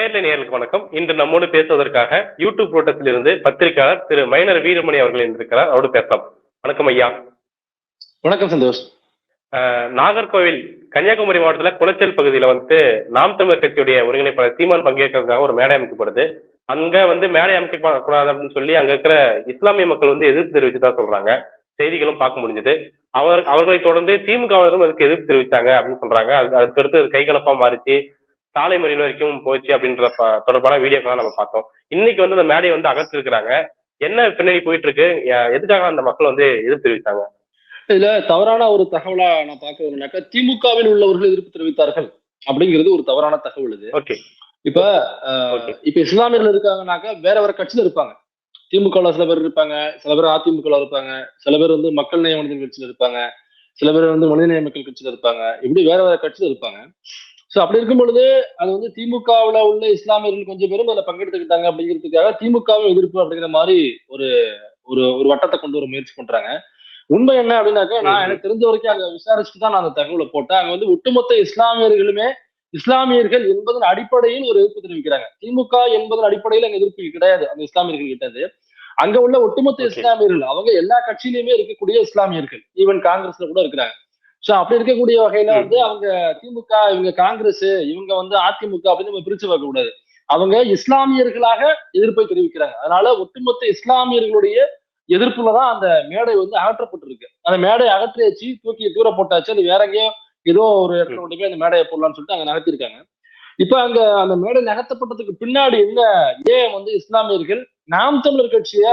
நேர்ல நேர்களுக்கு வணக்கம். இன்று நம்மோடு பேசுவதற்காக யூடியூப் கூட்டத்தில் இருந்து பத்திரிகையாளர் திரு மைனர் வீரமணி அவர்கள் இருந்திருக்கிறார். அவரோடு பேசலாம். வணக்கம் ஐயா. வணக்கம் சந்தோஷ். நாகர்கோவில் கன்னியாகுமரி மாவட்டத்தில் குளச்சல் பகுதியில் வந்துட்டு நாம் தமிழர் கட்சியுடைய ஒருங்கிணைப்பாளர் சீமான் பங்கேற்கிறதுக்காக ஒரு மேடை அமைக்கப்படுது. அங்க வந்து மேடை அமைக்க கூடாது அப்படின்னு சொல்லி அங்க இருக்கிற இஸ்லாமிய மக்கள் வந்து எதிர்ப்பு தெரிவிச்சுதான் சொல்றாங்க. செய்திகளும் பார்க்க முடிஞ்சது. அவர் அவர்களை தொடர்ந்து திமுகவினரும் அதுக்கு எதிர்ப்பு தெரிவித்தாங்க அப்படின்னு சொல்றாங்க. அது அது கைகலப்பா மாறிச்சு. சாலை மறியல் வரைக்கும் போச்சு அப்படின்ற தொடர்பான வீடியோக்கெல்லாம் நம்ம பார்த்தோம். இன்னைக்கு வந்து அந்த மேடையை வந்து அகற்றிருக்கிறாங்க. என்ன பின்னாடி போயிட்டு இருக்கு எதுக்காக அந்த மக்கள் வந்து எதிர்ப்பு தெரிவித்தாங்க? இதுல தவறான ஒரு தகவலா நான் பார்க்க வரேன்னாக்கா திமுகவில் உள்ளவர்கள் எதிர்ப்பு தெரிவித்தார்கள் அப்படிங்கிறது ஒரு தவறான தகவல் இது. ஓகே. இப்ப இப்ப இஸ்லாமியர்கள் இருக்காங்கனாக்கா வேற வேற கட்சியில இருப்பாங்க. திமுகல சில பேர் இருப்பாங்க சில பேர் அதிமுகல இருப்பாங்க சில பேர் வந்து மக்கள் நேய மனிதன் கட்சியில இருப்பாங்க சில பேர் வந்து மனிதநேய மக்கள் கட்சியில இருப்பாங்க இப்படி வேற வேற கட்சியில இருப்பாங்க. சோ அப்படி இருக்கும் பொழுது அது வந்து திமுகவுல உள்ள இஸ்லாமியர்கள் கொஞ்சம் பேரும் அதுல பங்கெடுத்துக்கிட்டாங்க அப்படிங்கிறதுக்காக திமுகவும் எதிர்ப்பு அப்படிங்கிற மாதிரி ஒரு ஒரு ஒரு வட்டத்தை கொண்டு வர முயற்சி பண்றாங்க. உண்மை என்ன அப்படின்னாக்கா நான். எனக்கு தெரிஞ்ச வரைக்கும் அங்க விசாரிச்சுட்டு தான் நான் அந்த தகவலை போட்டேன். அங்க வந்து ஒட்டுமொத்த இஸ்லாமியர்களுமே இஸ்லாமியர்கள் என்பதன் அடிப்படையில் ஒரு எதிர்ப்பு தெரிவிக்கிறாங்க. திமுக என்பதன் அடிப்படையில் அங்க எதிர்ப்பு கிடையாது அந்த இஸ்லாமியர்கள் கிட்டது அங்க உள்ள ஒட்டுமொத்த. இஸ்லாமியர்கள் அவங்க எல்லா கட்சியிலுமே இருக்கக்கூடிய இஸ்லாமியர்கள் ஈவன் காங்கிரஸ்ல கூட இருக்கிறாங்க. சோ அப்படி இருக்கக்கூடிய வகையில. வந்து அவங்க திமுக இவங்க காங்கிரஸ் இவங்க வந்து அதிமுக அப்படின்னு நம்ம பிரிச்சு பார்க்க கூடாது. அவங்க இஸ்லாமியர்களாக எதிர்ப்பை தெரிவிக்கிறாங்க. அதனால ஒட்டுமொத்த இஸ்லாமியர்களுடைய எதிர்ப்புல தான் அந்த மேடை வந்து அகற்றப்பட்டிருக்கு. அந்த மேடை அகற்றியாச்சு தூக்கி தூர போட்டாச்சு. அது வேற எங்கேயோ ஏதோ ஒரு இடத்துல கொண்டு போய் அந்த மேடையை போடலாம்னு சொல்லிட்டு அங்க நகர்த்திருக்காங்க இப்ப அங்க அந்த மேடை நகர்த்தப்பட்டதுக்கு பின்னாடி என்ன ஏன் வந்து இஸ்லாமியர்கள் நாம் தமிழர் கட்சிய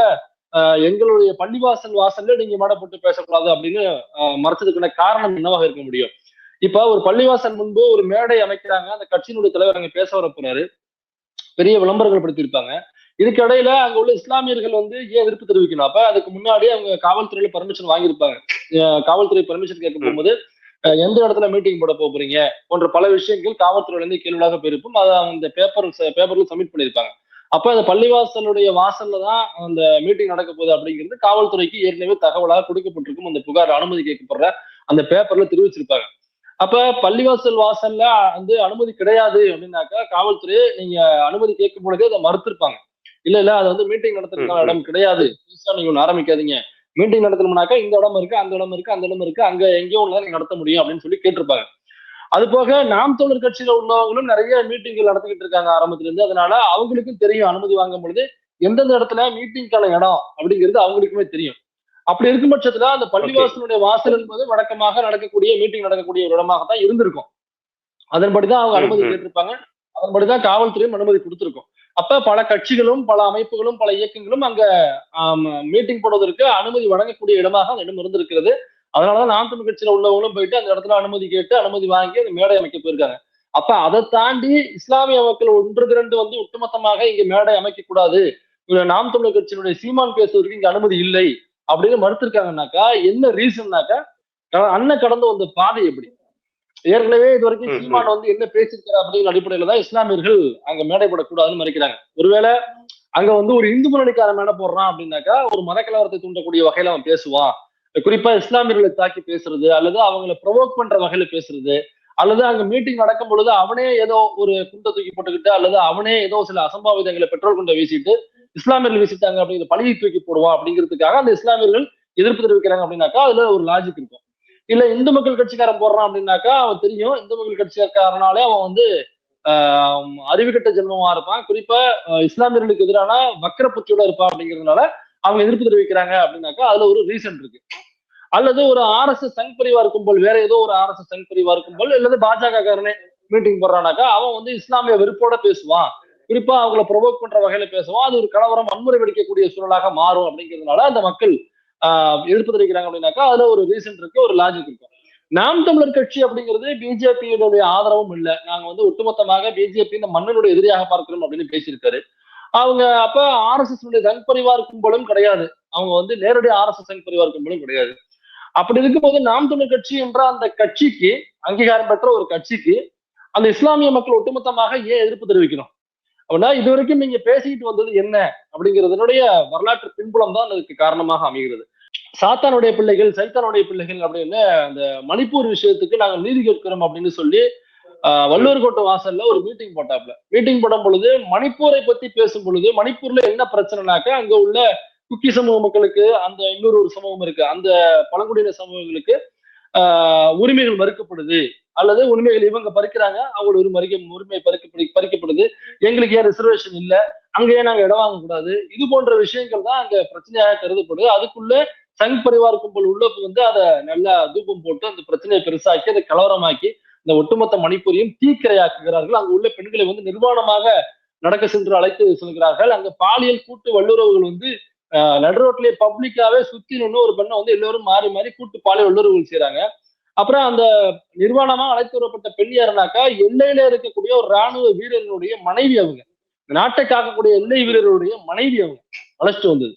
எங்களுடைய பள்ளிவாசல் வாசல்ல நீங்க மேடை போட்டு பேசக்கூடாது அப்படின்னு ஆஹ், காரணம் என்னவாக இருக்க முடியும்? இப்ப ஒரு பள்ளிவாசல் முன்பு ஒரு மேடை அமைக்கிறாங்க. அந்த கட்சியினுடைய தலைவர் அங்க பேச வர போறாரு. பெரிய விளம்பரங்கள் படுத்தியிருப்பாங்க. இதுக்கு இடையில அங்க உள்ள இஸ்லாமியர்கள் வந்து ஏன் விருப்பு தெரிவிக்கணும்? அப்ப அதுக்கு முன்னாடி அவங்க காவல்துறையில பர்மிஷன் வாங்கியிருப்பாங்க. காவல்துறை பர்மிஷன் கேட்க போகும்போது எந்த இடத்துல மீட்டிங் போட போறீங்க? போன்ற பல விஷயங்கள் காவல்துறையில இருந்து கேள்வியாக போயிருக்கும். அதை அந்த பேப்பர் பேப்பர்ல சப்மிட் பண்ணியிருப்பாங்க. அப்ப அந்த பள்ளிவாசலுடைய வாசல்ல தான் அந்த மீட்டிங் நடக்க போகுது அப்படிங்கிறது காவல்துறைக்கு ஏற்கனவே தகவலாக கொடுக்கப்பட்டிருக்கும். அந்த புகார் அனுமதி கேட்கப்படுற அந்த பேப்பர்ல தெரிவிச்சிருப்பாங்க. அப்ப பள்ளிவாசல் வாசல்ல வந்து அனுமதி கிடையாது அப்படின்னாக்கா காவல்துறை நீங்க அனுமதி கேட்கும் பொழுதே அதை மறுத்திருப்பாங்க. இல்ல இல்ல அது வந்து மீட்டிங் நடத்துறதுக்கான இடம் கிடையாது. புதுசா நீங்க ஒண்ணு ஆரம்பிக்காதீங்க. மீட்டிங் நடத்தணும்னாக்கா இந்த இடம் இருக்கு அந்த இடம் இருக்கு அந்த இடம் இருக்கு அங்க எங்கேயோ ஒண்ணுதான் நீங்க நடத்த முடியும் அப்படின்னு சொல்லி கேட்டிருப்பாங்க. அது போக நாம் தமிழர் கட்சியில உள்ளவங்களும் நிறைய மீட்டிங்கள் நடத்திக்கிட்டு இருக்காங்க ஆரம்பத்துல இருந்து. அதனால அவங்களுக்கும் தெரியும் அனுமதி வாங்கும் பொழுது எந்தெந்த இடத்துல மீட்டிங்கான இடம் அப்படிங்கிறது அவங்களுக்குமே தெரியும். அப்படி இருக்கும் பட்சத்துல அந்த பள்ளிவாசலுடைய வாசல் என்பது வழக்கமாக நடக்கக்கூடிய மீட்டிங் நடக்கக்கூடிய ஒரு இடமாக தான் இருந்திருக்கும். அதன்படிதான் அவங்க அனுமதி. கேட்டிருப்பாங்க. அதன்படிதான் காவல்துறையும் அனுமதி கொடுத்திருக்கும். அப்ப பல கட்சிகளும் பல அமைப்புகளும் பல இயக்கங்களும் அங்க மீட்டிங் போடுவதற்கு அனுமதி வழங்கக்கூடிய இடமாக அந்த இடம் இருந்திருக்கிறது. அதனாலதான் நாம் தமிழ் கட்சியில உள்ளவங்களும் போயிட்டு அந்த இடத்துல அனுமதி கேட்டு அனுமதி வாங்கி அந்த மேடை அமைக்க போயிருக்காங்க. அப்ப அதை தாண்டி இஸ்லாமிய மக்கள் ஒன்று திரண்டு வந்து ஒட்டுமொத்தமாக இங்க மேடை அமைக்க கூடாது. நாம் தமிழர் கட்சியினுடைய சீமான் பேசுவதற்கு இங்க அனுமதி இல்லை அப்படின்னு மறுத்திருக்காங்கன்னாக்கா என்ன ரீசன்னாக்கா அண்ணன் கடந்து வந்த பாதை எப்படி? ஏற்கனவே இது வரைக்கும் ம், ம். சீமான் வந்து என்ன பேசியிருக்காரு அப்படிங்கிற அடிப்படையில தான் இஸ்லாமியர்கள் அங்க மேடை போடக்கூடாதுன்னு மறைக்கிறாங்க. ஒருவேளை அங்க வந்து ஒரு இந்து முன்னணிக்காரன் மேடை போடுறான் அப்படின்னாக்கா ஒரு மதக்கலவரத்தை தூண்டக்கூடிய வகையில அவன் பேசுவான். குறிப்பா இஸ்லாமியர்களை தாக்கி பேசுறது அல்லது அவங்கள ப்ரொவோக் பண்ற வகையில பேசுறது அல்லது அங்க மீட்டிங் நடக்கும் பொழுது அவனே ஏதோ ஒரு குண்டை தூக்கி போட்டுக்கிட்டு அல்லது அவனே ஏதோ சில அசம்பாவிதங்களை பெட்ரோல் குண்டை வீசிட்டு இஸ்லாமியர்கள் வீசிட்டாங்க அப்படிங்கிற பழியை தூக்கி போடுவான் அப்படிங்கிறதுக்காக அந்த இஸ்லாமியர்கள் எதிர்ப்பு தெரிவிக்கிறாங்க அப்படின்னாக்கா அதுல ஒரு லாஜிக் இருக்கும். இல்ல இந்து மக்கள் கட்சிக்காரன் போடுறான் அப்படின்னாக்கா அவன் தெரியும் இந்து மக்கள் கட்சிக்காரனாலே அவன் வந்து ஆஹ் அறிவுகட்ட ஜென்மமா இருப்பான். குறிப்பா இஸ்லாமியர்களுக்கு எதிரான வக்கர புத்தியோட இருப்பான் அப்படிங்கிறதுனால அவங்க எதிர்ப்பு தெரிவிக்கிறாங்க அப்படின்னாக்கா அதுல ஒரு ரீசன் இருக்கு. அல்லது ஒரு ஆர்எஸ்எஸ் சங் பரிவார் கும்பல் வேற ஏதோ ஒரு ஆர்எஸ்எஸ் சங் பரிவார் கும்பல் அல்லது பாஜக காரனே மீட்டிங் போடுறானாக்கா அவன் வந்து இஸ்லாமிய வெறுப்போட பேசுவான். குறிப்பா அவங்கள ப்ரொவோக் பண்ற வகையில பேசுவான். அது ஒரு கலவரம் வன்முறை வெடிக்கக்கூடிய சூழலாக மாறும் அப்படிங்கிறதுனால அந்த மக்கள் ஆஹ் எதிர்ப்பு தெரிவிக்கிறாங்க அப்படின்னாக்கா அதுல ஒரு ரீசன் இருக்கு ஒரு லாஜிக் இருக்கும் நாம் தமிழர் கட்சி அப்படிங்கிறது பிஜேபியுடைய ஆதரவும் இல்லை. நாங்க வந்து ஒட்டுமொத்தமாக பிஜேபி இந்த மன்னனுடைய எதிரியாக பார்க்கிறோம் அப்படின்னு பேசியிருக்காரு. அவங்க அப்ப ஆர்எஸ்எஸ் சங் பரிவார் கும்பலும் கிடையாது. அவங்க வந்து நேரடி ஆர்எஸ்எஸ் சங் பரிவார் கும்பலும் கிடையாது. அப்படி இருக்கும்போது நாம் தமிழ் கட்சி என்ற அந்த கட்சிக்கு அங்கீகாரம் பெற்ற ஒரு கட்சிக்கு அந்த இஸ்லாமிய மக்கள் ஒட்டுமொத்தமாக ஏன் எதிர்ப்பு தெரிவிக்கணும்? அப்படின்னா இது வரைக்கும் நீங்க பேசிக்கிட்டு வந்தது என்ன? அப்படிங்கிறதுனுடைய வரலாற்று பின்புலம் தான் அதுக்கு காரணமாக அமைகிறது. சாத்தானுடைய பிள்ளைகள் சைத்தானுடைய பிள்ளைகள் அப்படின்னு அந்த மணிப்பூர் விஷயத்துக்கு நாங்கள் நீதி கேட்கிறோம் அப்படின்னு சொல்லி வள்ளுவர் கோட்டை வாசல்ல ஒரு மீட்டிங் போட்டாப்ல மீட்டிங் போடும் பொழுது மணிப்பூரை பத்தி பேசும் பொழுது மணிப்பூர்ல என்ன பிரச்சனைனாக்கா அங்க உள்ள குக்கி சமூக மக்களுக்கு அந்த இன்னொரு ஒரு சமூகம் இருக்கு அந்த பழங்குடியின சமூகங்களுக்கு ஆஹ் உரிமைகள் மறுக்கப்படுது. அல்லது உரிமைகள் இவங்க பறிக்கிறாங்க அவங்களோட ஒரு மறிக்க உரிமை பறிக்க பறிக்கப்படுது. எங்களுக்கு ஏன் ரிசர்வேஷன் இல்லை? அங்கேயே நாங்க இடம் வாங்க கூடாது. இது போன்ற விஷயங்கள் தான் அங்க பிரச்சனையாக கருதப்படுது. அதுக்குள்ள சங் பரிவார் கும்பல் உள்ள வந்து அதை நல்லா தூபம் போட்டு அந்த பிரச்சனையை பெருசாக்கி அதை கலவரமாக்கி இந்த ஒட்டுமொத்த மணிப்பூரையும் தீக்கிரையாக்குகிறார்கள். அங்க உள்ள பெண்களை வந்து நிர்வாணமாக நடக்க சென்று அழைத்து செல்கிறார்கள். அங்க பாலியல் கூட்டு வல்லுறவுகள் வந்து ஆஹ் நடுரோட்லயே பப்ளிக்காவே சுத்தி நின்று ஒரு பெண்ணை வந்து எல்லோரும் மாறி மாறி கூட்டு பாலியல் வல்லுறவுகள் செய்யறாங்க அப்புறம் அந்த நிர்வாணமா அழைத்து வரப்பட்ட பெண் யாருனாக்கா எல்லையில இருக்கக்கூடிய ஒரு ராணுவ வீரர்களுடைய மனைவி அவங்க. நாட்டை காக்கக்கூடிய எல்லை வீரர்களுடைய மனைவி அவங்க. அழைச்சிட்டு வந்தது.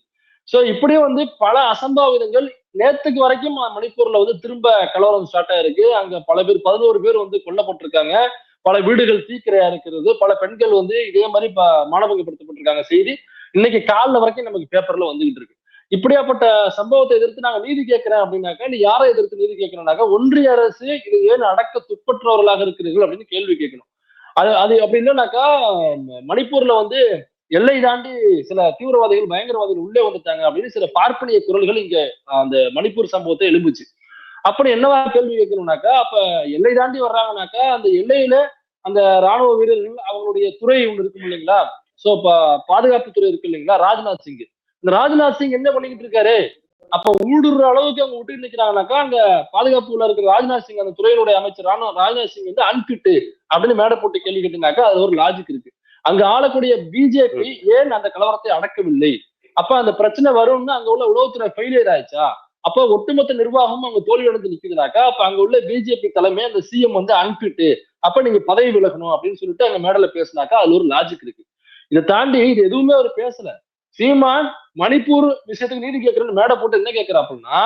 சோ இப்படியே வந்து பல அசம்பாவிதங்கள் நேத்துக்கு வரைக்கும் மணிப்பூர்ல வந்து திரும்ப கலவரம் ஸ்டார்ட் ஆயிருக்கு. அங்க பல பேர் பதினோரு பேர் வந்து கொல்லப்பட்டிருக்காங்க. பல வீடுகள் தீக்கிரையா இருக்கிறது. பல பெண்கள் வந்து இதே மாதிரி மானபங்கப்படுத்தப்பட்டிருக்காங்க செய்தி. இன்னைக்கு காலைல வரைக்கும் நமக்கு பேப்பர்ல வந்துகிட்டு இருக்கு. இப்படியாப்பட்ட சம்பவத்தை எதிர்த்து நாங்க நீதி கேட்கிறேன் அப்படின்னாக்கா நீ யாரை எதிர்த்து நீதி கேட்கிறோம்னாக்கா ஒன்றிய அரசு இது ஏன் அடக்க துப்பற்றவர்களாக இருக்கிறீர்கள் அப்படின்னு கேள்வி கேட்கணும். அது அது அப்படி இல்லைனாக்கா மணிப்பூர்ல வந்து எல்லை தாண்டி சில தீவிரவாதிகள் பயங்கரவாதிகள் உள்ளே வந்துட்டாங்க அப்படின்னு சில பார்ப்பனிய குரல்கள் இங்க அந்த மணிப்பூர் சம்பவத்தை எழும்புச்சு. அப்படி என்னவா கேள்வி கேட்கணும்னாக்கா அப்ப எல்லை தாண்டி வர்றாங்கனாக்கா அந்த எல்லையில அந்த ராணுவ வீரர்கள் அவங்களுடைய துறை ஒன்று இருக்கும் இல்லைங்களா? சோ பாதுகாப்பு துறை இருக்கு இல்லைங்களா? ராஜ்நாத் சிங் இந்த ராஜ்நாத் சிங் என்ன பண்ணிக்கிட்டு இருக்காரு? அப்ப ஊடுருற அளவுக்கு அவங்க விட்டு நிக்கிறாங்கனாக்கா அங்க பாதுகாப்புல இருக்கிற ராஜ்நாத் சிங் அந்த துறையினுடைய அமைச்சர் ராணுவ ராஜ்நாத் சிங் வந்து அன்பிட்டு அப்படின்னு மேடை போட்டு கேள்வி கேட்டுனாக்கா அது ஒரு லாஜிக் இருக்கு. அங்க ஆளக்கூடிய பிஜேபி ஏன் அந்த கலவரத்தை அடக்கவில்லை? அப்ப அந்த பிரச்சனை வரும்னு அங்க உள்ள உளவுத்துறை ஃபெயிலியர் ஆயிடுச்சா? அப்ப ஒட்டுமொத்த நிர்வாகம் அங்க தோல்வி அடைந்து நிக்குதுனாக்கா அப்ப அங்க உள்ள பிஜேபி தலைமை அந்த சிஎம் வந்து அனுப்பிட்டு அப்ப நீங்க பதவி விலகணும் அப்படின்னு சொல்லிட்டு அங்க மேடல பேசினாக்கா அது ஒரு லாஜிக் இருக்கு. இதை தாண்டி இது எதுவுமே அவர் பேசல. சீமான் மணிப்பூர் விஷயத்துக்கு நீதி கேட்கறன்னு மேடை போட்டு என்ன கேட்கிற அப்படின்னா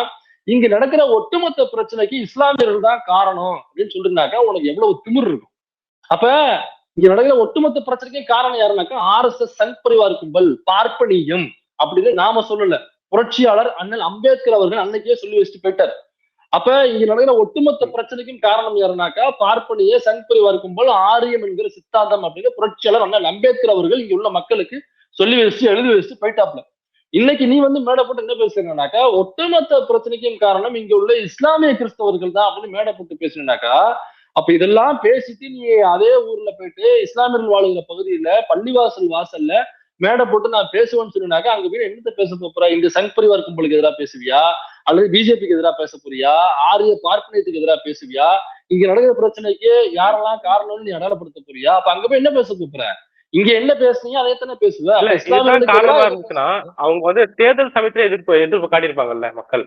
இங்க நடக்கிற ஒட்டுமொத்த பிரச்சனைக்கு இஸ்லாமியர்கள் தான் காரணம் அப்படின்னு சொல்லிருந்தாக்கா உனக்கு எவ்வளவு திமிர் இருக்கும். அப்ப இங்க நடக்கிற ஒட்டுமொத்த பிரச்சனைக்கு காரணம் யாருனாக்கா R S S Sangh Parivar கும்பல் பார்ப்பனியம். அப்படின்னு நாம சொல்லல. புரட்சியாளர் அண்ணல் அம்பேத்கர் அவர்கள் அன்னைக்கே சொல்லி வச்சுட்டு போயிட்டார். அப்ப இங்க நடக்கிற ஒட்டுமொத்த பிரச்சனைக்கும் காரணம் யாருனாக்கா பார்ப்பனிய சங் பரிவார் கும்பல் ஆரியம் என்கிற சித்தாந்தம் அப்படிங்கிற புரட்சியாளர் அண்ணல் அம்பேத்கர் அவர்கள் இங்க உள்ள மக்களுக்கு சொல்லி வச்சு எழுதி வச்சுட்டு போயிட்டாப்ல இன்னைக்கு நீ வந்து மேடை போட்டு என்ன பேசுறீங்கன்னாக்கா ஒட்டுமொத்த பிரச்சனைக்கும் காரணம் இங்க உள்ள இஸ்லாமிய கிறிஸ்தவர்கள் தான் அப்படின்னு மேடை போட்டு பேசுறீங்கன்னாக்கா அப்ப இதெல்லாம் பேசிட்டு நீ அதே ஊர்ல போயிட்டு இஸ்லாமியர்கள் வாழுகிற பகுதியில பள்ளிவாசல் வாசல்ல மேடை போட்டு நான் பேசுவேன்னு சொன்னாக்கா அங்க போய் என்னத்த பேச போறா? இந்த சங் பரிவார் கும்பலுக்கு எதிராக பேசுவியா? அல்லது பிஜேபிக்கு எதிராக பேச போறியா? ஆரிய பார்ப்பனியத்துக்கு எதிராக பேசுவியா? இங்க நடக்கிற பிரச்சனைக்கு யாரெல்லாம் காரணம்னு நீ அடையாளப்படுத்த போறியா? அப்ப அங்க போய் என்ன பேச போற? இங்க என்ன பேசுனீங்க அதே தானே பேசுவ? அவங்க வந்து தேர்தல் சமயத்துல எதிர்ப்பு எதிர்ப்பு காட்டியிருப்பாங்கல்ல மக்கள்.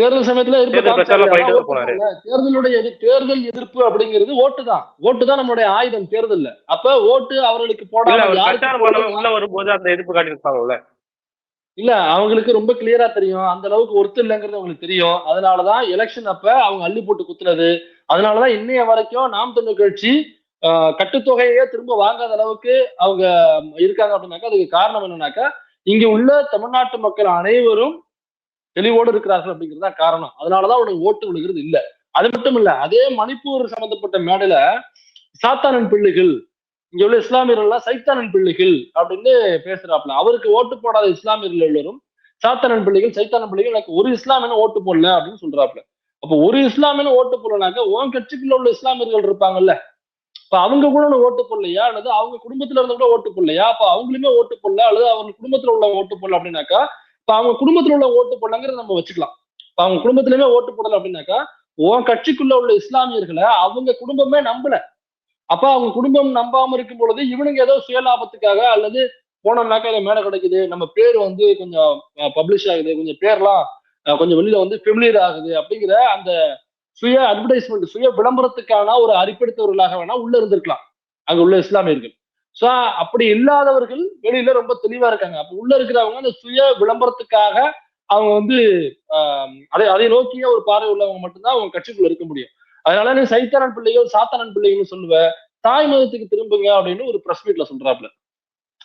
தேர்தல் சமயத்துல தேர்தலுடைய தேர்தல் எதிர்ப்பு அப்படிங்கிறது ஓட்டு தான். ஓட்டு தான் நம்மளுடைய ஆயுதம் தேர்தல்ல. அப்ப ஓட்டு அவர்களுக்கு இல்ல போடாம அவர் யாருக்கு பிரச்சாரம் பண்ண போடணும்? உள்ள வரும்போது அந்த எதிர்ப்பு காட்டியிருப்பாங்கல்ல. இல்ல அவங்களுக்கு ரொம்ப கிளியரா தெரியும். அந்த அளவுக்கு ஒருத்தர் இல்லைங்கிறது அவங்களுக்கு தெரியும். அதனாலதான் எலெக்ஷன் அப்ப அவங்க அள்ளி போட்டு குத்துனது. அதனாலதான் இன்னைய வரைக்கும் நாம் தமிழ் கட்சி கட்டுத்தொகையே திரும்ப வாங்காத அளவுக்கு அவங்க இருக்காங்க அப்படின்னாக்கா அதுக்கு காரணம் என்னன்னாக்கா இங்க உள்ள தமிழ்நாட்டு மக்கள் அனைவரும் தெளிவோடு இருக்கிறார்கள் அப்படிங்கிறது தான் காரணம். அதனாலதான் உனக்கு ஓட்டு விழுகிறது இல்ல. அது மட்டும் இல்ல அதே மணிப்பூர் சம்பந்தப்பட்ட மேடையில சாத்தானன் பிள்ளைகள் இங்க உள்ள இஸ்லாமியர்கள் எல்லாம் சைத்தானன் பிள்ளைகள் அப்படின்னு பேசுறாப்ல அவருக்கு ஓட்டு போடாத இஸ்லாமியர்கள் எல்லோரும் சாத்தானன் பிள்ளைகள் சைத்தானன் பிள்ளைகள் எனக்கு ஒரு இஸ்லாமியனும் ஓட்டு போடல அப்படின்னு சொல்றாப்ல அப்போ ஒரு இஸ்லாமியனும் ஓட்டு போடலனாக்க உன் கட்சிக்குள்ள உள்ள இஸ்லாமியர்கள் இருப்பாங்கல்ல. இப்ப அவங்க கூட உனக்கு ஓட்டு போடலையா? அல்லது அவங்க குடும்பத்துல இருந்து கூட ஓட்டு போடலையா? அப்ப அவங்களுமே ஓட்டு போடல அல்லது அவங்க குடும்பத்துல உள்ள ஓட்டு போடல அப்படின்னாக்கா அவங்க குடும்பத்துல உள்ள ஓட்டு போடலங்கிறத நம்ம வச்சுக்கலாம். அவங்க குடும்பத்திலுமே ஓட்டு போடல அப்படின்னாக்கா உன் கட்சிக்குள்ள உள்ள இஸ்லாமியர்களை அவங்க குடும்பமே நம்பல. அப்ப அவங்க குடும்பம் நம்பாம இருக்கும் பொழுது இவனுங்க ஏதோ சுயலாபத்துக்காக அல்லது போனோம்னாக்கா இதை மேல கிடைக்குது நம்ம பேர் வந்து கொஞ்சம் பப்ளிஷ் ஆகுது கொஞ்சம் பேர்லாம் கொஞ்சம் வெளியில வந்து ஃபெமிலியர் ஆகுது அப்படிங்கிற அந்த சுய அட்வர்டைஸ்மெண்ட் சுய விளம்பரத்துக்கான ஒரு அரிப்படுத்தவர்களாக வேணா உள்ள இருந்திருக்கலாம். அங்க உள்ள இஸ்லாமியர்கள். சோ அப்படி இல்லாதவர்கள் வெளியில ரொம்ப தெளிவா இருக்காங்க. அப்ப உள்ள இருக்கிறவங்க அந்த சுய விளம்பரத்துக்காக அவங்க வந்து ஆஹ், அதை அதை நோக்கிய ஒரு பார்வை உள்ளவங்க மட்டும்தான் அவங்க கட்சிக்குள்ள இருக்க முடியும். அதனால நீ சைத்தானன் பிள்ளையோ சாத்தானன் பிள்ளைகள்னு சொல்லுவ தாய் மதத்துக்கு திரும்புங்க அப்படின்னு ஒரு பிரஸ் மீட்ல சொல்றாப்ல.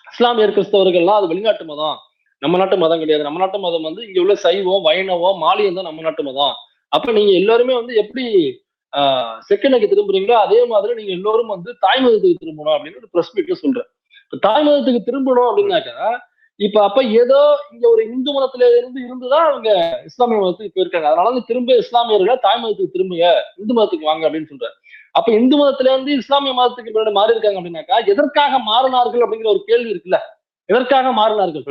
இஸ்லாமியர் கிறிஸ்தவர்கள்லாம் அது வெளிநாட்டு மதம். நம்ம நாட்டு மதம் கிடையாது. நம்ம நாட்டு மதம் வந்து இங்க உள்ள சைவம் வைணவம் மாலியம் தான் நம்ம நாட்டு மதம். அப்ப நீங்க எல்லாருமே வந்து எப்படி செகண்டுக்கு திரும்புறீங்களோ? அதே மாதிரி நீங்க எல்லோரும் வந்து தாய் மதத்துக்கு திரும்பணும் அப்படின்னு ஒரு பிரஸ் மீட்ல சொல்றேன். இப்ப தாய் மதத்துக்கு திரும்பணும் அப்படின்னாக்கா இப்ப அப்ப ஏதோ இங்க ஒரு இந்து மதத்துல இருந்து இருந்துதான் அவங்க இஸ்லாமிய மதத்துக்கு போயிருக்காங்க. அதனால வந்து திரும்ப இஸ்லாமியர்களை தாய் மதத்துக்கு திரும்புங்க இந்து மதத்துக்கு வாங்க அப்படின்னு சொல்றாரு அப்ப இந்து மதத்துல இருந்து இஸ்லாமிய மதத்துக்கு பின்னாடி மாறி இருக்காங்க அப்படின்னாக்கா எதற்காக மாறினார்கள் அப்படிங்கிற ஒரு கேள்வி இருக்குல்ல? எதற்காக மாறினார்கள்.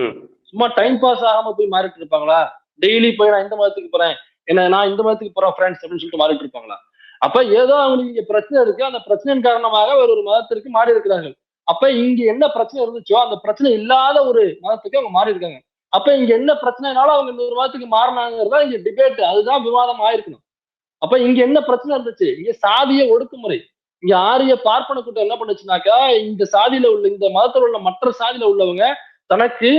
சும்மா டைம் பாஸ் ஆகாம போய் மாறிட்டு இருப்பாங்களா? டெய்லி போய் நான் இந்த மதத்துக்கு போறேன். என்ன நான் இந்த மதத்துக்கு போறேன் ஃப்ரெண்ட்ஸ் அப்படின்னு சொல்லிட்டு மாறிட்டு இருப்பாங்களா? அப்ப ஏதோ அவங்களுக்கு இங்க பிரச்சனை இருக்கு அந்த பிரச்சனையின் காரணமாக ஒரு ஒரு மதத்திற்கு மாறி இருக்கிறார்கள் அப்ப இங்க என்ன பிரச்சனை இருந்துச்சோ அந்த பிரச்சனை இல்லாத ஒரு மதத்துக்கு அவங்க மாறி இருக்காங்க அப்ப இங்க என்ன பிரச்சனைனாலும் அவங்க இந்த ஒரு மதத்துக்கு மாறினாங்கிறதா இங்க டிபேட் அதுதான் விவாதம் ஆயிருக்கணும். அப்ப இங்க என்ன பிரச்சனை இருந்துச்சு? இங்க சாதிய ஒடுக்குமுறை. இங்க ஆரிய பார்ப்பன கூட்டம் என்ன பண்ணுச்சுனாக்கா இந்த சாதியில உள்ள இந்த மதத்துல உள்ள மற்ற சாதியில உள்ளவங்க தனக்கு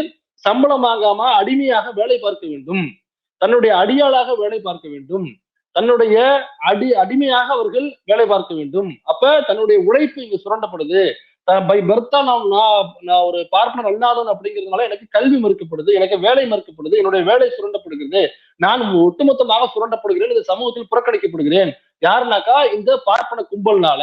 சம்பளம் வாங்காம அடிமையாக வேலை பார்க்க வேண்டும். தன்னுடைய அடியாளாக வேலை பார்க்க வேண்டும். தன்னுடைய அடி அடிமையாக அவர்கள் வேலை பார்க்க வேண்டும். அப்ப தன்னுடைய உழைப்பு இங்கு சுரண்டப்படுது. பை பர்த்தா நான் நான் நான் ஒரு பார்ப்பனர் அல்லாதவன் அப்படிங்கிறதுனால எனக்கு கல்வி மறுக்கப்படுது எனக்கு வேலை மறுக்கப்படுது என்னுடைய வேலை சுரண்டப்படுகிறது. நான் ஒட்டுமொத்தமாக சுரண்டப்படுகிறேன் இந்த சமூகத்தில் புறக்கணிக்கப்படுகிறேன். யாருனாக்கா இந்த பார்ப்பன கும்பல்னால.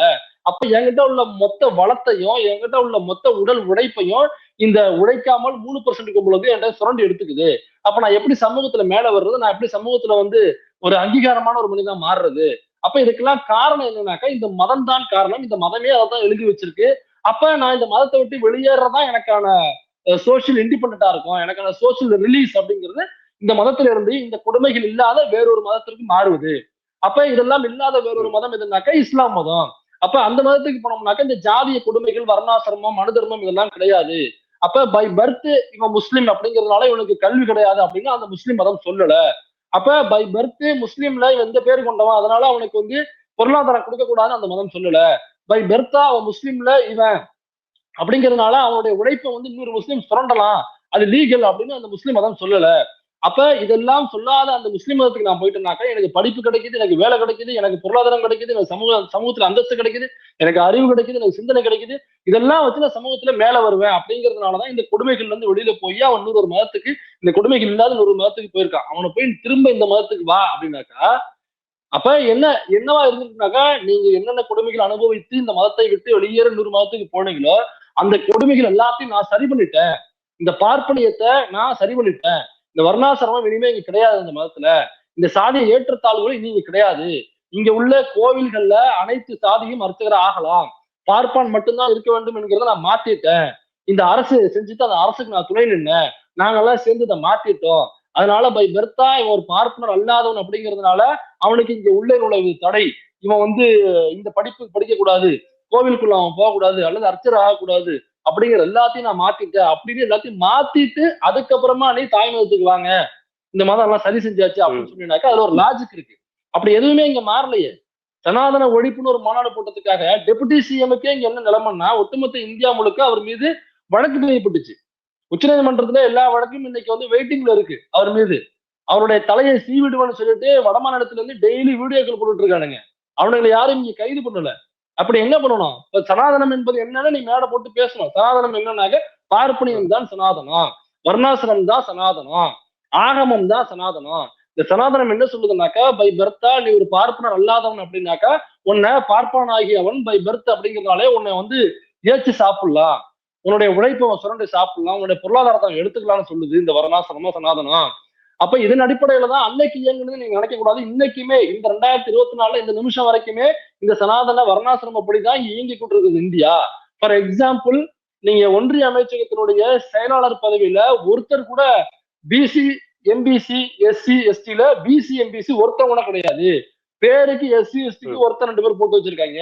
அப்ப என்கிட்ட உள்ள மொத்த வளத்தையும் என்கிட்ட உள்ள மொத்த உடல் உழைப்பையும் இந்த உழைக்காமல் மூணு பர்சன்ட் கும்பல் வந்து என்கிட்ட சுரண்டி எடுத்துக்குது. அப்ப நான் எப்படி சமூகத்துல மேல வர்றது? நான் எப்படி சமூகத்துல வந்து ஒரு அங்கீகாரமான ஒரு மனிதா மாறுறது? அப்ப இதுக்கெல்லாம் காரணம் என்னன்னாக்கா இந்த மதம் தான் காரணம். இந்த மதமே அதான் எழுதி வச்சிருக்கு. அப்ப நான் இந்த மதத்தை விட்டு வெளியேறதா எனக்கான சோசியல் இண்டிபெண்டா இருக்கும். எனக்கான சோசியல் ரிலீஸ் அப்படிங்கிறது இந்த மதத்துல இருந்து இந்த கொடுமைகள் இல்லாத வேறொரு மதத்திற்கு மாறுவது. அப்ப இதெல்லாம் இல்லாத வேறொரு மதம் எதுனாக்கா இஸ்லாம் மதம். அப்ப அந்த மதத்துக்கு போனோம்னாக்கா இந்த ஜாதிய கொடுமைகள் வர்ணாசிரமம் மனு தர்மம் இதெல்லாம் கிடையாது. அப்ப பை பர்த் இவன் முஸ்லீம் அப்படிங்கிறதுனால இவனுக்கு கல்வி கிடையாது அப்படின்னு அந்த முஸ்லீம் மதம் சொல்லல. அப்ப பை பர்த் முஸ்லீம்ல இவன் எந்த பேர் கொண்டவன்? அதனால அவனுக்கு வந்து பொருளாதாரம் கொடுக்க கூடாதுன்னு அந்த மதம் சொல்லல. பை பெர்த்தா அவன் முஸ்லீம்ல இவன். அப்படிங்கிறதுனால அவனுடைய உழைப்பை வந்து இன்னொரு முஸ்லீம் சுரண்டலாம். அது லீகல் அப்படின்னு அந்த முஸ்லீம் மதம் சொல்லல. அப்ப இதெல்லாம் சொல்லாத அந்த முஸ்லீம் மதத்துக்கு நான் போயிட்டேனாக்கா எனக்கு படிப்பு கிடைக்குது எனக்கு வேலை கிடைக்குது எனக்கு பொருளாதாரம் கிடைக்குது எனக்கு சமூக சமூகத்துல அந்தஸ்து கிடைக்குது எனக்கு அறிவு கிடைக்குது எனக்கு சிந்தனை கிடைக்குது. இதெல்லாம் வச்சு நான் சமூகத்துல மேல வருவேன் அப்படிங்கிறதுனாலதான் இந்த கொடுமைகள்ல இருந்து வெளியில போய் அவன் இன்னொரு ஒரு மதத்துக்கு இந்த கொடுமைகள் இல்லாத ஒரு மதத்துக்கு போயிருக்கான். அவனை போய் திரும்ப இந்த மதத்துக்கு வா அப்படின்னாக்கா அப்ப என்ன என்னவா இருந்துச்சுனாக்கா நீங்க என்னென்ன கொடுமைகள் அனுபவித்து இந்த மதத்தை விட்டு வெளியேற இன்னொரு மதத்துக்கு போனீங்களோ அந்த கொடுமைகள் எல்லாத்தையும் நான் சரி பண்ணிட்டேன். இந்த பார்ப்பனியத்தை நான் சரி பண்ணிட்டேன். இந்த வர்ணாசிரமம் இனிமே இங்க கிடையாது இந்த மதத்துல. இந்த சாதிய ஏற்றத்தாழ்வுகள் இனி இங்க கிடையாது. இங்க உள்ள கோவில்கள்ல அனைத்து சாதியும் அர்ச்சகரா ஆகலாம். பார்ப்பான் மட்டும்தான் இருக்க வேண்டும் என்கிறத நான் மாத்திட்டேன். இந்த அரசு செஞ்சுட்டு அந்த அரசுக்கு நான் துணை நின்னேன். நாங்கெல்லாம் சேர்ந்து இதை மாத்திட்டோம். அதனால பை பெர்த்தா இவன் ஒரு பார்ப்பனர் அல்லாதவன் அப்படிங்கிறதுனால அவனுக்கு இங்க உள்ளே நுழைவு தடை. இவன் வந்து இந்த படிப்பு படிக்க கூடாது கோவிலுக்குள்ள அவன் போகக்கூடாது அல்லது அர்ச்சர் ஆகக்கூடாது அப்படிங்கிற எல்லாத்தையும் நான் மாத்திட்டேன் அப்படின்னு எல்லாத்தையும் மாத்திட்டு அதுக்கப்புறமா நீ தாய் மதத்துக்கு வாங்க. இந்த மதம் எல்லாம் சரி செஞ்சாச்சு அப்படின்னு சொன்னீங்கன்னாக்கா அதுல ஒரு லாஜிக் இருக்கு. அப்படி எதுவுமே இங்க மாறலையே. சனாதன ஒழிப்புன்னு ஒரு மாநாடு போட்டதுக்காக டெபுட்டி சிஎம்க்கே இங்க என்ன நிலைமைன்னா ஒட்டுமொத்த இந்தியா முழுக்க அவர் மீது வழக்கு பதியப்பட்டுச்சு. உச்சநீதிமன்றத்துல எல்லா வழக்கும் இன்னைக்கு வந்து வெயிட்டிங்ல இருக்கு அவர் மீது. அவருடைய தலையை சீவிடுவேன்னு சொல்லிட்டு வடமாநிலத்துல இருந்து டெய்லி வீடியோக்கள் போட்டுட்டு இருக்கானுங்க. அவனுங்களை யாரும் இங்க கைது பண்ணல. அப்படி என்ன பண்ணணும்? இப்ப சனாதனம் என்பது என்னன்னு நீ மேடை போட்டு பேசணும். சனாதனம் என்னன்னாக்க பார்ப்பனியம் தான் சனாதனம். வர்ணாசிரம் தான் சனாதனம். ஆகமம் தான் சனாதனம். இந்த சனாதனம் என்ன சொல்லுதுனாக்கா பை பர்த்தா நீ ஒரு பார்ப்பனர் அல்லாதவன் அப்படின்னாக்கா உன்னை பார்ப்பான் ஆகியவன் பை பர்த் அப்படிங்கிறதுனாலே உன்னை வந்து ஏச்சு சாப்பிடலாம். உன்னுடைய உழைப்பை சுரண்டி சாப்பிடலாம். உன்னுடைய பொருளாதாரத்தை எடுத்துக்கலாம்னு சொல்லுது இந்த வர்ணாசிரமம் சனாதனம். அப்ப இதன் அடிப்படையில தான் அன்னைக்கு இயங்குனது நீங்க நினைக்க கூடாது இன்னைக்குமே இந்த ரெண்டாயிரத்தி இருபத்தி நாலுல இந்த நிமிஷம் வரைக்குமே இந்த சனாதன வர்ணாசிரமப்படிதான் இயங்கி கொண்டிருக்குது இந்தியா. ஃபார் எக்ஸாம்பிள் நீங்க ஒன்றிய அமைச்சகத்தினுடைய செயலாளர் பதவியில ஒருத்தர் கூட பிசி எம்பிசி எஸ்சி எஸ்டில பிசி எம்பிசி ஒருத்தர் கூட கிடையாது. பேருக்கு எஸ்சி எஸ்டிக்கு ஒருத்தர் ரெண்டு பேர் போட்டு வச்சிருக்காங்க.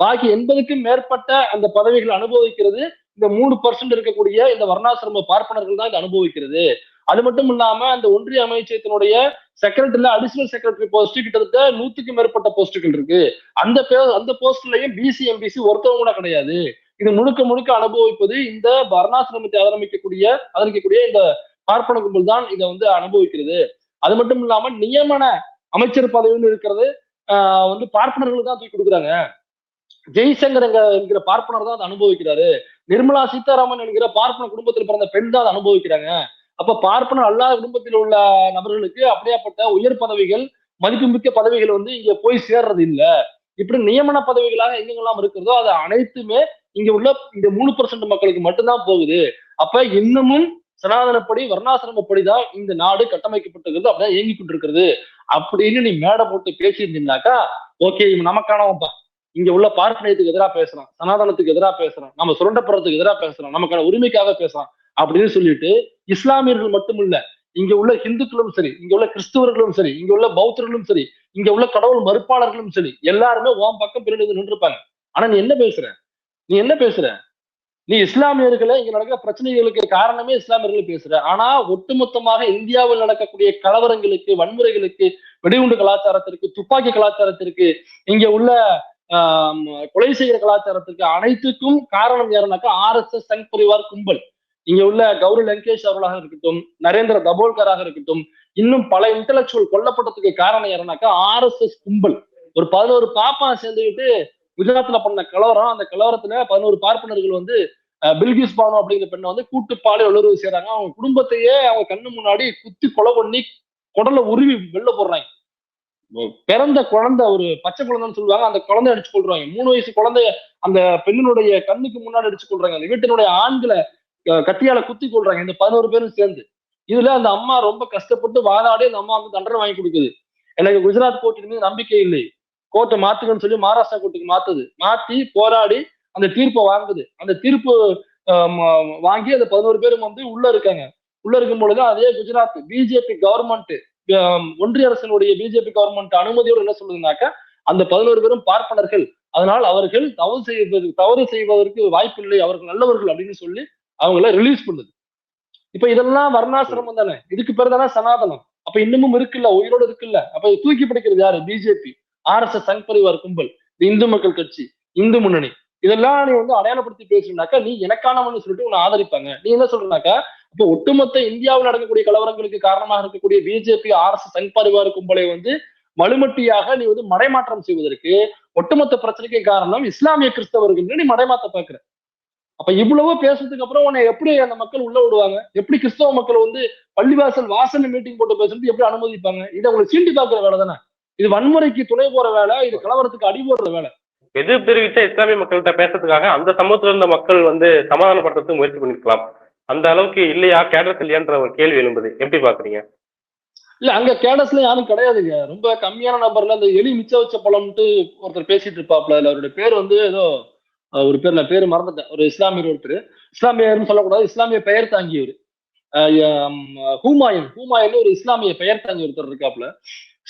பாக்கி எண்பதுக்கும் மேற்பட்ட அந்த பதவிகள் அனுபவிக்கிறது. இந்த மூணு பர்சன்ட் இருக்கக்கூடிய இந்த வர்ணாசிரம பார்ப்பனர்கள் தான் இதை அனுபவிக்கிறது. அது மட்டும் இல்லாம அந்த ஒன்றிய அமைச்சகத்தினுடைய செக்ரட்டரியில அடிஷனல் செக்ரட்டரி போஸ்ட் கிட்டத்தட்ட நூத்துக்கும் மேற்பட்ட போஸ்டுகள் இருக்கு. அந்த அந்த போஸ்ட்லயும் பிசி எம்பிசி ஒருத்தவங்க கூட கிடையாது. இது முழுக்க முழுக்க அனுபவிப்பது இந்த வர்ணாசிரமத்தை ஆரம்பிக்கக்கூடிய ஆதரிக்கக்கூடிய இந்த பார்ப்பன கும்பல் தான் இதை வந்து அனுபவிக்கிறது. அது மட்டும் இல்லாம நியமன அமைச்சர் பதவின்னு இருக்கிறது ஆஹ் வந்து பார்ப்பனர்களுக்கு தான் தூக்கி கொடுக்குறாங்க. ஜெய்சங்கர் என்கிற பார்ப்பனர் தான் அதை அனுபவிக்கிறாரு. நிர்மலா சீதாராமன் என்கிற பார்ப்பன குடும்பத்தில் பிறந்த பெண் தான் அதை அனுபவிக்கிறாங்க. அப்ப பார்ப்பனர் அல்லாத குடும்பத்தில் உள்ள நபர்களுக்கு அப்படியாப்பட்ட உயர் பதவிகள் மதிப்புமிக்க பதவிகள் வந்து இங்க போய் சேர்றது இல்ல. இப்படி நியமன பதவிகளாக எங்கெங்கெல்லாம் இருக்கிறதோ அது அனைத்துமே இங்க உள்ள இந்த மூணு பர்சன்ட் மக்களுக்கு மட்டும்தான் போகுது. அப்ப இன்னமும் சனாதனப்படி வர்ணாசிரமப்படி தான் இந்த நாடு கட்டமைக்கப்பட்டிருக்கிறது அப்படியே இயங்கி கொண்டிருக்கிறது. அப்படின்னு நீ மேடை போட்டு பேசியிருந்தீங்கன்னாக்கா ஓகே இவன் நமக்கானவன்பா இங்க உள்ள பார்ப்பனியத்துக்கு எதிராக பேசுறான் சனாதனத்துக்கு எதிராக பேசுறான் நம்ம சுரண்டப்படுறதுக்கு எதிராக பேசுறான் நமக்கான உரிமைக்காக பேசுறான். அப்படின்னு சொல்லிட்டு இஸ்லாமியர்கள் மட்டுமில்ல இங்க உள்ள ஹிந்துக்களும் சரி இங்க உள்ள கிறிஸ்துவர்களும் சரி இங்க உள்ள பௌத்தர்களும் சரி இங்க உள்ள கடவுள் மறுப்பாளர்களும் சரி எல்லாருமே உன் பக்கம் பிரிந்து நின்றுப்பாங்க. ஆனா நீ என்ன பேசுற? நீ என்ன பேசுற? நீ இஸ்லாமியர்களை இங்க நடக்கிற பிரச்சனைகளுக்கு காரணமே இஸ்லாமியர்கள் பேசுற. ஆனா ஒட்டுமொத்தமாக இந்தியாவில் நடக்கக்கூடிய கலவரங்களுக்கு வன்முறைகளுக்கு வெடிகுண்டு கலாச்சாரத்திற்கு துப்பாக்கி கலாச்சாரத்திற்கு இங்க உள்ள ஆஹ் கொலை செய்கிற கலாச்சாரத்திற்கு அனைத்துக்கும் காரணம் யாருனாக்கா R S S Sangh Parivar கும்பல். இங்க உள்ள கௌரி லங்கேஷ் அவர்களாக இருக்கட்டும் நரேந்திர தபோல்கராக இருக்கட்டும் இன்னும் பல இன்டலெக்சுவல் கொல்லப்பட்டதுக்கு காரணம் யாருனாக்கா ஆர் எஸ் எஸ் கும்பல். ஒரு பதினோரு பாப்பா சேர்ந்துக்கிட்டு குஜராத்ல பண்ண கலவரம். அந்த கலவரத்துல பதினோரு பார்ப்பனர்கள் வந்து பில்கிஸ் பானு அப்படிங்கிற பெண்ணை வந்து கூட்டு பாலியல் வல்லுறவு செய்யறாங்க அவங்க குடும்பத்தையே அவங்க கண்ணு முன்னாடி குத்தி கொலை பண்ணி குடலை உருவி வெளில போடுறாங்க. பிறந்த குழந்தை ஒரு பச்சை குழந்தைன்னு சொல்லுவாங்க. அந்த குழந்தை அடிச்சு கொள்றாங்க மூணு வயசு குழந்தைய அந்த பெண்ணினுடைய கண்ணுக்கு முன்னாடி அடிச்சு கொள்றாங்க அந்த வீட்டினுடைய ஆண்களை கத்தியால குத்தி கொள்றாங்க இந்த பதினோரு பேரும் சேர்ந்து. இதுல அந்த அம்மா ரொம்ப கஷ்டப்பட்டு வாதாடி அந்த அம்மா வந்து தண்டனை வாங்கி கொடுக்குது. எனக்கு குஜராத் கோர்ட்டின் மீது நம்பிக்கை இல்லை. கோர்ட்டை மாத்துக்கன்னு சொல்லி மகாராஷ்டிரா கோர்ட்டுக்கு மாத்துது. மாத்தி போராடி அந்த தீர்ப்பை வாங்குது. அந்த தீர்ப்பு வாங்கி அந்த பதினோரு பேரும் வந்து உள்ள இருக்காங்க. உள்ள இருக்கும் பொழுது அதே குஜராத் பிஜேபி கவர்மெண்ட் ஒன்றிய அரசினுடைய பிஜேபி கவர்மெண்ட் அனுமதியோடு என்ன சொல்லுதுனாக்கா அந்த பதினோரு பேரும் பார்ப்பனர்கள். அதனால் அவர்கள் தவறு செய்வது தவறு செய்வதற்கு வாய்ப்பில்லை. அவர்கள் நல்லவர்கள் அப்படின்னு சொல்லி அவங்கள ரிலீஸ் பண்ணுது. இப்ப இதெல்லாம் வர்ணாசிரமம் தானே? இதுக்கு பேர் தானே சனாதனம். அப்ப இன்னமும் இருக்குல்ல உயிரோடு இருக்குல்ல? அப்ப தூக்கி பிடிக்கிறது யாரு? BJP R S S Sangh Parivar கும்பல். இந்த மக்கள் கட்சி இந்து முன்னணி. இதெல்லாம் நீ வந்து அடையாளப்படுத்தி பேசுனாக்கா நீ எனக்கானவன்னு சொல்லிட்டு உன்னை ஆதரிப்பாங்க. நீ என்ன சொல்றனாக்கா இப்போ ஒட்டுமொத்த இந்தியாவில் நடக்கக்கூடிய கலவரங்களுக்கு காரணமாக இருக்கக்கூடிய BJP R S Sangh Parivar கும்பலை வந்து மலுமட்டியாக நீ வந்து மடைமாற்றம் செய்வதற்கு ஒட்டுமொத்த பிரச்சனைக்கு காரணம் இஸ்லாமிய கிறிஸ்தவர்கள். நீ மடைமாத்த பாக்குற அப்ப இவ்வளவு பேசுறதுக்கு அப்புறம் உன்னை எப்படி அந்த மக்கள் உள்ள விடுவாங்க? எப்படி கிறிஸ்தவ மக்கள் வந்து பள்ளிவாசல் வாசல் மீட்டிங் போட்டு பேசுறது எப்படி அனுமதிப்பாங்க? இதை உங்களை சீண்டி பாக்குற வேலை தானே? இது வன்முறைக்கு துணை போற வேலை இது கலவரத்துக்கு அடி போடுற வேலை. எதிர்ப்பு தெரிவித்த இஸ்லாமிய மக்கள்கிட்ட பேசுறதுக்காக அந்த சமூகத்துல இருந்த மக்கள் வந்து சமாதானப்படுத்துறதுக்கு முயற்சி பண்ணிருக்கலாம். அந்த அளவுக்கு இல்லையா? கேடர்ஸ் இல்லையான்ற ஒரு கேள்வி எழும்புது. எப்படி பாக்குறீங்க? இல்ல அங்க கேடஸ்ல யாரும் கிடையாதுங்க. ரொம்ப கம்மியான நம்பர்ல அந்த எலி மிச்ச வச்ச பழம்ட்டு ஒருத்தர் பேசிட்டு இருப்பாப்ல. அதுல அவருடைய பேர் வந்து ஏதோ ஒரு பேர் நான் பேர் மறந்துட்டேன். ஒரு இஸ்லாமியர் ஒருத்தர். இஸ்லாமியர்னு சொல்லக்கூடாது இஸ்லாமிய பெயர் தாங்கியவர். ஹூமாயன் ஹூமாயன். ஹூமாயூன் ஒரு இஸ்லாமிய பெயர் தாங்கி ஒருத்தர் இருக்காப்ல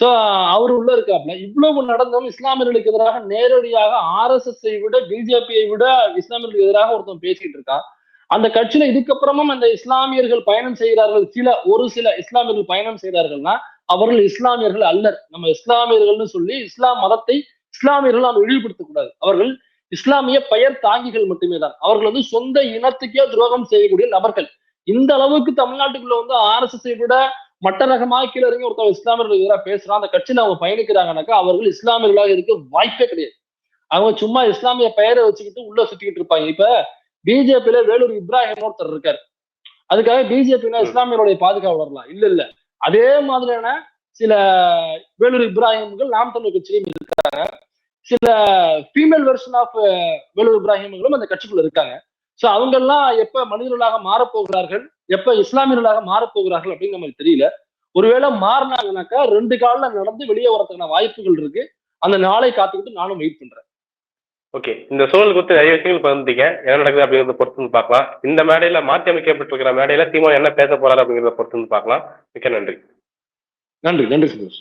சோ அவர் உள்ள இருக்காப்ல இவ்வளவு நடந்தும் இஸ்லாமியர்களுக்கு எதிராக நேரடியாக ஆர் எஸ் எஸ் விட பிஜேபியை விட இஸ்லாமியர்களுக்கு எதிராக ஒருத்தன் பேசிட்டு இருக்கான். அந்த கட்சியில இதுக்கப்புறமும் அந்த இஸ்லாமியர்கள் பயணம் செய்கிறார்கள். சில ஒரு சில இஸ்லாமியர்கள் பயணம் செய்கிறார்கள்னா அவர்கள் இஸ்லாமியர்கள் அல்லர். நம்ம இஸ்லாமியர்கள்னு சொல்லி இஸ்லாம் மதத்தை இஸ்லாமியர்கள் நாம் இழிவுபடுத்தக் கூடாது அவர்கள் இஸ்லாமிய பெயர் தாங்கிகள் மட்டுமே தான் அவர்கள் வந்து சொந்த இனத்துக்கே துரோகம் செய்யக்கூடிய நபர்கள். இந்த அளவுக்கு தமிழ்நாட்டுக்குள்ள வந்து ஆர்எஸ்எஸ்ஐ விட மட்ட ரகமாக கீழே இறங்கி ஒருத்தர் இஸ்லாமியர்கள் எதிராக பேசுறான் அந்த கட்சியில அவங்க பயணிக்கிறாங்கனாக்கா அவர்கள் இஸ்லாமியர்களாக இருக்க வாய்ப்பே கிடையாது. அவங்க சும்மா இஸ்லாமிய பெயரை வச்சுக்கிட்டு உள்ள சுத்திக்கிட்டு இருப்பாங்க. இப்ப பிஜேபியில வேலூர் இப்ராஹிம் ஒருத்தர் இருக்காரு. அதுக்காக பிஜேபினா இஸ்லாமியருடைய பாதுகாவலர்லாம் இல்ல இல்ல. அதே மாதிரியான சில வேலூர் இப்ராஹிம்கள் நாம் தமிழ் கட்சியிலும் இருக்காங்க. சில ஃபீமேல் வெர்ஷன் ஆஃப் வேலூர் இப்ராஹிம்களும் அந்த கட்சிக்குள்ள இருக்காங்க. சோ அவங்க எல்லாம் எப்ப மனிதர்களாக மாறப்போகிறார்கள் எப்ப இஸ்லாமியர்களாக மாறப்போகிறார்கள் அப்படின்னு நமக்கு தெரியல. ஒருவேளை மாறினாங்கனாக்கா ரெண்டு காலில் நடந்து வெளியே வரதுக்கான வாய்ப்புகள் இருக்கு. அந்த நாளை காத்துக்கிட்டு நானும் வெயிட் பண்றேன். ஓகே இந்த சூழல் குறித்து நிறைய விஷயங்கள் பகிர்ந்தீங்க என்ன நடக்குது அப்படிங்கிறத பொறுத்து பார்க்கலாம். இந்த மேடையில மாற்றி அமைக்கப்பட்டிருக்கிற மேடையில சீமான் என்ன பேச போறாரு அப்படிங்கிறத பொறுத்து பார்க்கலாம். மிக்க நன்றி. நன்றி. நன்றி சுரேஷ்